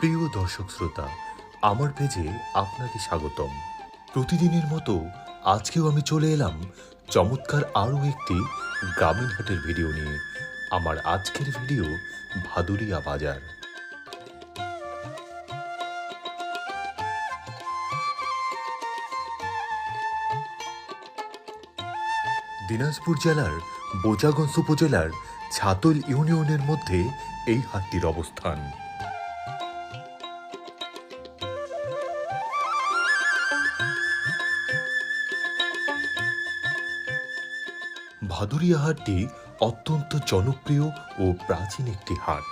প্রিয় দর্শক শ্রোতা, আমার পেজে আপনাকে স্বাগতম। প্রতিদিনের মতো আজকেও আমি চলে এলাম চমৎকার আরও একটি গ্রামীণ হাটের ভিডিও নিয়ে। আমার আজকের ভিডিও ভাদুরিয়া বাজার। দিনাজপুর জেলার বোচাগঞ্জ উপজেলার ছাতল ইউনিয়নের মধ্যে এই হাটটির অবস্থান। ভাদুরিয়া হাটটি অত্যন্ত জনপ্রিয় ও প্রাচীন একটি হাট।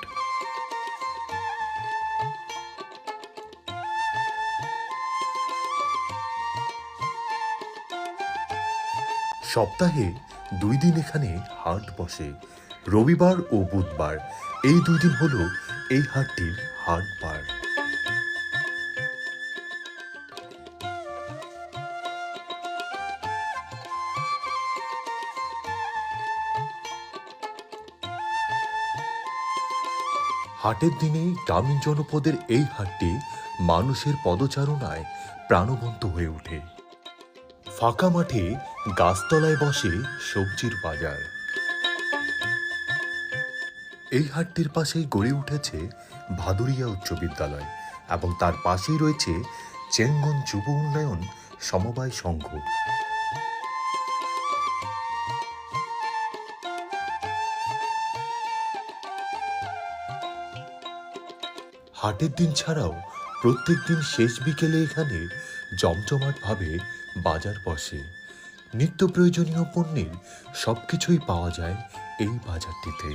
সপ্তাহে দুই দিন এখানে হাট বসে। রবিবার ও বুধবার এই দুই দিন হলো এই হাটটির হাট বার হাটের দিনে গ্রামীণ জনপদের এই হাটটি মানুষের পদচারণায় প্রাণবন্ত হয়ে ওঠে। ফাঁকা মাঠে গাছতলায় বসে সবজির বাজার। এই হাটটির পাশেই গড়ে উঠেছে ভাদুরিয়া উচ্চ বিদ্যালয় এবং তার পাশেই রয়েছে চেঙ্গন যুব উন্নয়ন সমবায় সংঘ। হাটের দিন ছাড়াও প্রত্যেক দিন শেষ বিকেলে এখানে জমজমাটভাবে বাজার বসে। নিত্য প্রয়োজনীয় পণ্যের সবকিছুই পাওয়া যায় এই বাজারটিতে।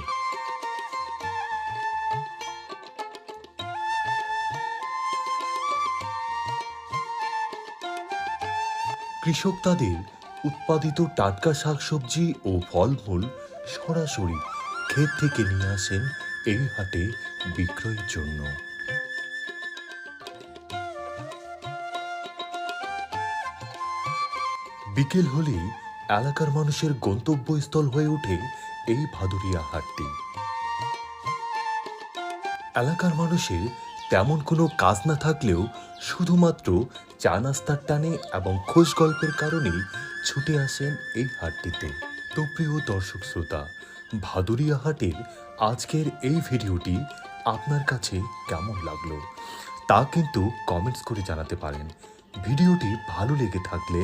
কৃষক তাদের উৎপাদিত টাটকা শাকসবজি ও ফলমূল সরাসরি ক্ষেত থেকে নিয়ে আসেন এই হাটে বিক্রয়ের জন্য। বিকেল হলেই এলাকার মানুষের গন্তব্যস্থল হয়ে ওঠে এই ভাদুরিয়া হাটটি। এলাকার মানুষের তেমন কোনো কাজ না থাকলেও শুধুমাত্র চা নাস্তার টানে এবং খোঁজ গল্পের কারণেই ছুটে আসেন এই হাটটিতে। তো প্রিয় দর্শক শ্রোতা, ভাদুরিয়া হাটের আজকের এই ভিডিওটি আপনার কাছে কেমন লাগল? তা কিন্তু কমেন্টস করে জানাতে পারেন। ভিডিওটি ভালো লেগে থাকলে